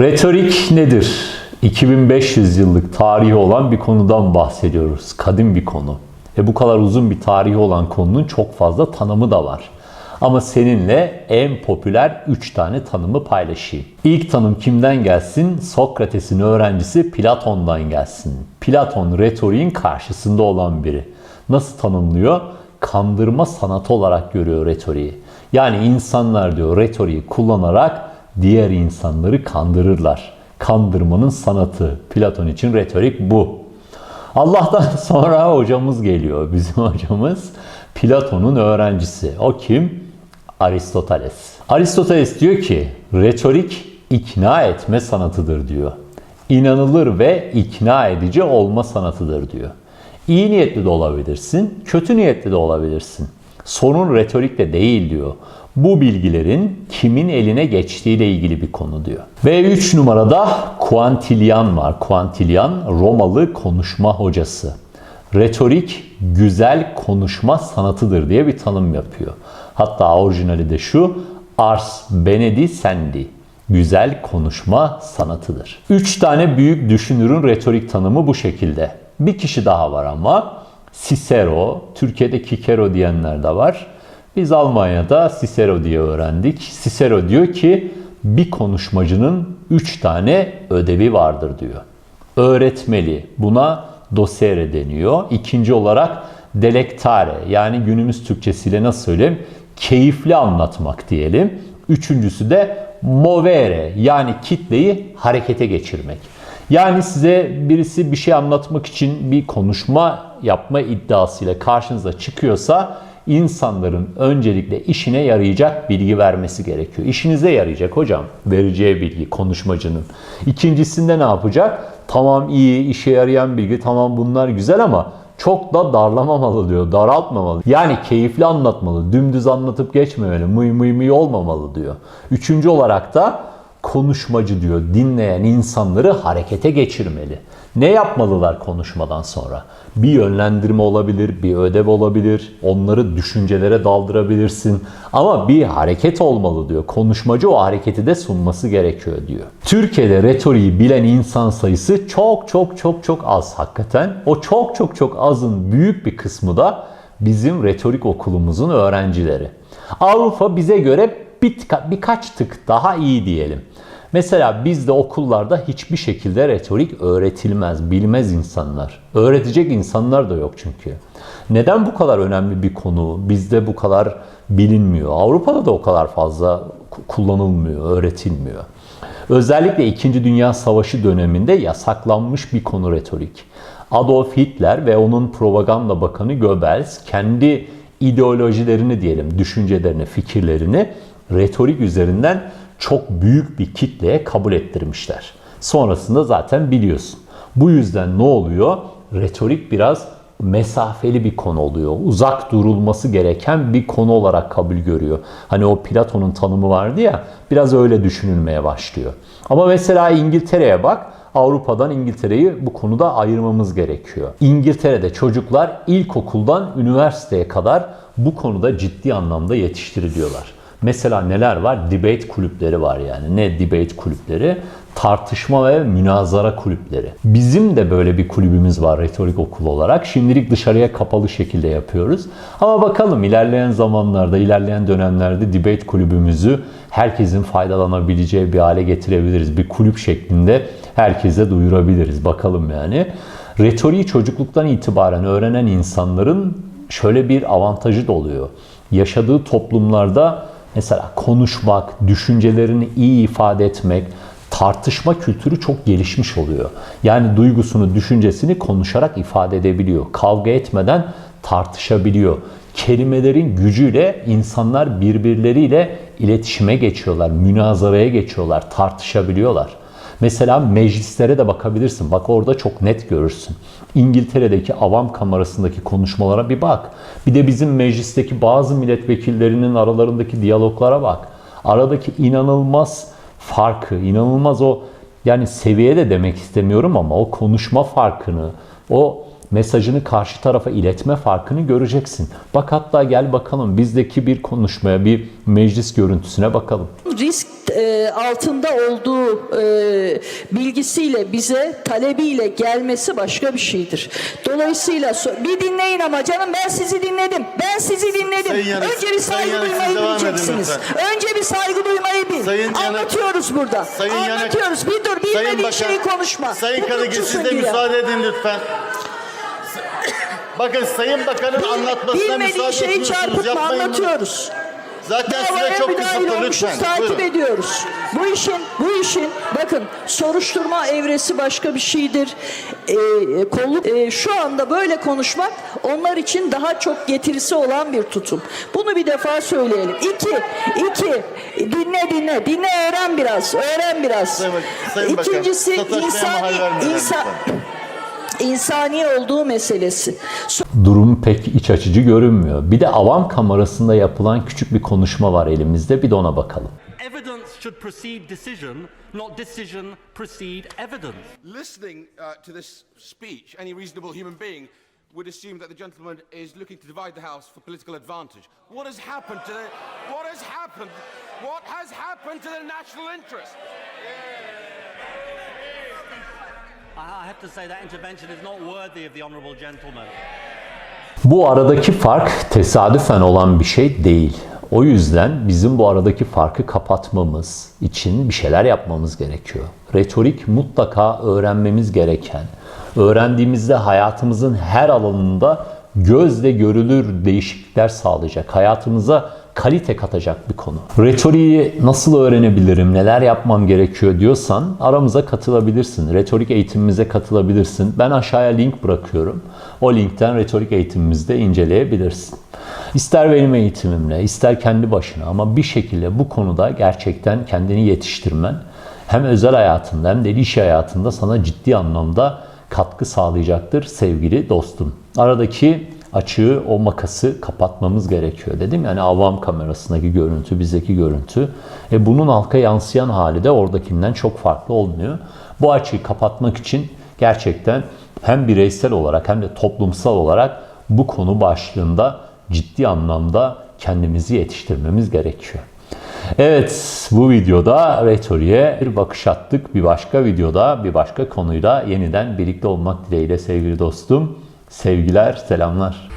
Retorik nedir? 2500 yıllık tarihi olan bir konudan bahsediyoruz. Kadim bir konu. E bu kadar uzun bir tarihi olan konunun çok fazla tanımı da var. Ama seninle en popüler 3 tane tanımı paylaşayım. İlk tanım kimden gelsin? Sokrates'in öğrencisi Platon'dan gelsin. Platon retoriğin karşısında olan biri. Nasıl tanımlıyor? Kandırma sanatı olarak görüyor retoriği. Yani insanlar diyor retoriği kullanarak diğer insanları kandırırlar. Kandırmanın sanatı. Platon için retorik bu. Allah'tan sonra hocamız geliyor. Bizim hocamız Platon'un öğrencisi. O kim? Aristoteles. Aristoteles diyor ki retorik ikna etme sanatıdır diyor. İnanılır ve ikna edici olma sanatıdır diyor. İyi niyetli de olabilirsin, kötü niyetli de olabilirsin. Sorun retorikte değil diyor. Bu bilgilerin kimin eline geçtiğiyle ilgili bir konu diyor. Ve 3 numarada Quintilian var. Quintilian Romalı konuşma hocası. Retorik güzel konuşma sanatıdır diye bir tanım yapıyor. Hatta orijinali de şu Ars Benedicendi. Güzel konuşma sanatıdır. Üç tane büyük düşünürün retorik tanımı bu şekilde. Bir kişi daha var ama Cicero, Türkiye'de Kikero diyenler de var. Biz Almanya'da Cicero diye öğrendik. Cicero diyor ki bir konuşmacının üç tane ödevi vardır diyor. Öğretmeli. Buna docere deniyor. İkinci olarak delectare yani günümüz Türkçesiyle nasıl söyleyeyim? Keyifli anlatmak diyelim. Üçüncüsü de movere yani kitleyi harekete geçirmek. Yani size birisi bir şey anlatmak için bir konuşma yapma iddiasıyla karşınıza çıkıyorsa insanların öncelikle işine yarayacak bilgi vermesi gerekiyor. İşinize yarayacak hocam vereceği bilgi konuşmacının. İkincisinde ne yapacak? Tamam iyi işe yarayan bilgi tamam bunlar güzel ama çok da darlamamalı diyor. Daraltmamalı. Yani keyifli anlatmalı. Dümdüz anlatıp geçmemeli. Mıy mıy mıy olmamalı diyor. Üçüncü olarak da konuşmacı diyor. Dinleyen insanları harekete geçirmeli. Ne yapmalılar konuşmadan sonra? Bir yönlendirme olabilir, bir ödev olabilir. Onları düşüncelere daldırabilirsin. Ama bir hareket olmalı diyor. Konuşmacı o hareketi de sunması gerekiyor diyor. Türkiye'de retoriği bilen insan sayısı çok çok çok çok az hakikaten. O çok çok çok azın büyük bir kısmı da bizim retorik okulumuzun öğrencileri. Avrupa bize göre bir, birkaç tık daha iyi diyelim. Mesela bizde okullarda hiçbir şekilde retorik öğretilmez, bilmez insanlar. Öğretecek insanlar da yok çünkü. Neden bu kadar önemli bir konu bizde bu kadar bilinmiyor? Avrupa'da da o kadar fazla kullanılmıyor, öğretilmiyor. Özellikle 2. Dünya Savaşı döneminde yasaklanmış bir konu retorik. Adolf Hitler ve onun propaganda bakanı Goebbels kendi ideolojilerini diyelim, düşüncelerini, fikirlerini retorik üzerinden çok büyük bir kitleye kabul ettirmişler. Sonrasında zaten biliyorsun. Bu yüzden ne oluyor? Retorik biraz mesafeli bir konu oluyor. Uzak durulması gereken bir konu olarak kabul görüyor. Hani o Platon'un tanımı vardı ya, biraz öyle düşünülmeye başlıyor. Ama mesela İngiltere'ye bak. Avrupa'dan İngiltere'yi bu konuda ayırmamız gerekiyor. İngiltere'de çocuklar ilkokuldan üniversiteye kadar bu konuda ciddi anlamda yetiştiriliyorlar. Mesela neler var? Debate kulüpleri var yani. Ne debate kulüpleri? Tartışma ve münazara kulüpleri. Bizim de böyle bir kulübümüz var retorik okulu olarak. Şimdilik dışarıya kapalı şekilde yapıyoruz. Ama bakalım ilerleyen zamanlarda, ilerleyen dönemlerde debate kulübümüzü herkesin faydalanabileceği bir hale getirebiliriz. Bir kulüp şeklinde herkese duyurabiliriz. Bakalım yani. Retoriği çocukluktan itibaren öğrenen insanların şöyle bir avantajı da oluyor. Yaşadığı toplumlarda Mesela konuşmak, düşüncelerini iyi ifade etmek, tartışma kültürü çok gelişmiş oluyor. Yani duygusunu, düşüncesini konuşarak ifade edebiliyor. Kavga etmeden tartışabiliyor. Kelimelerin gücüyle insanlar birbirleriyle iletişime geçiyorlar, münazaraya geçiyorlar, tartışabiliyorlar. Mesela meclislere de bakabilirsin. Bak orada çok net görürsün. İngiltere'deki avam kamerasındaki konuşmalara bir bak. Bir de bizim meclisteki bazı milletvekillerinin aralarındaki diyaloglara bak. Aradaki inanılmaz farkı, inanılmaz o yani seviye de demek istemiyorum ama o konuşma farkını, o mesajını karşı tarafa iletme farkını göreceksin. Bak hatta gel bakalım bizdeki bir konuşmaya, bir meclis görüntüsüne bakalım. risk e, altında olduğu e, bilgisiyle bize talebiyle gelmesi başka bir şeydir. Dolayısıyla so- bir dinleyin ama canım ben sizi dinledim. Ben sizi dinledim. Sayın Yanık, Önce bir Sayın saygı Yanık, duymayı edin bileceksiniz. Önce bir saygı duymayı bil. Sayın Yanık, Anlatıyoruz burada. Sayın Yanık, Anlatıyoruz. Bir dur Sayın bilmediğin Bakan, şeyi konuşma. Sayın Hukukçusun siz de müsaade edin lütfen. Bakın Sayın Bakan'ın anlatmasına Bilmediğin müsaade şeyi etmiyorsunuz. çarpıtma Yapmayın bunu. anlatıyoruz. Zaten Davaya çok kısıtlı lütfen. takip Buyurun. ediyoruz. Bu işin, bu işin bakın soruşturma evresi başka bir şeydir. Ee, kolluk, ee, şu anda böyle konuşmak onlar için daha çok getirisi olan bir tutum. Bunu bir defa söyleyelim. İki, iki, dinle dinle, dinle öğren biraz, öğren biraz. Sayın Sayın Bakan, İkincisi sataşmaya insani, insan, lütfen. İnsani olduğu meselesi. Durum pek iç açıcı görünmüyor. Bir de avam kamerasında yapılan küçük bir konuşma var elimizde. Bir de ona bakalım. Evidence should precede decision, not decision precede evidence. listening uh, to this speech, any reasonable human being would assume that the gentleman is looking to divide the House for political advantage. What has happened to the, what has happened? What has happened to the national interest? I I have to say that intervention is not worthy of the honourable gentleman. Bu aradaki fark tesadüfen olan bir şey değil. O yüzden bizim bu aradaki farkı kapatmamız için bir şeyler yapmamız gerekiyor. Retorik mutlaka öğrenmemiz gereken, öğrendiğimizde hayatımızın her alanında gözle görülür değişiklikler sağlayacak, hayatımıza kalite katacak bir konu. Retoriği nasıl öğrenebilirim, neler yapmam gerekiyor diyorsan aramıza katılabilirsin. Retorik eğitimimize katılabilirsin. Ben aşağıya link bırakıyorum. O linkten retorik eğitimimizde inceleyebilirsin. İster benim eğitimimle, ister kendi başına ama bir şekilde bu konuda gerçekten kendini yetiştirmen hem özel hayatında hem de iş hayatında sana ciddi anlamda katkı sağlayacaktır sevgili dostum. Aradaki açığı, o makası kapatmamız gerekiyor dedim. Yani avam kamerasındaki görüntü, bizdeki görüntü. E bunun halka yansıyan hali de oradakinden çok farklı olmuyor. Bu açığı kapatmak için gerçekten hem bireysel olarak hem de toplumsal olarak bu konu başlığında ciddi anlamda kendimizi yetiştirmemiz gerekiyor. Evet bu videoda retoriğe bir bakış attık. Bir başka videoda bir başka konuyla yeniden birlikte olmak dileğiyle sevgili dostum. Sevgiler, selamlar.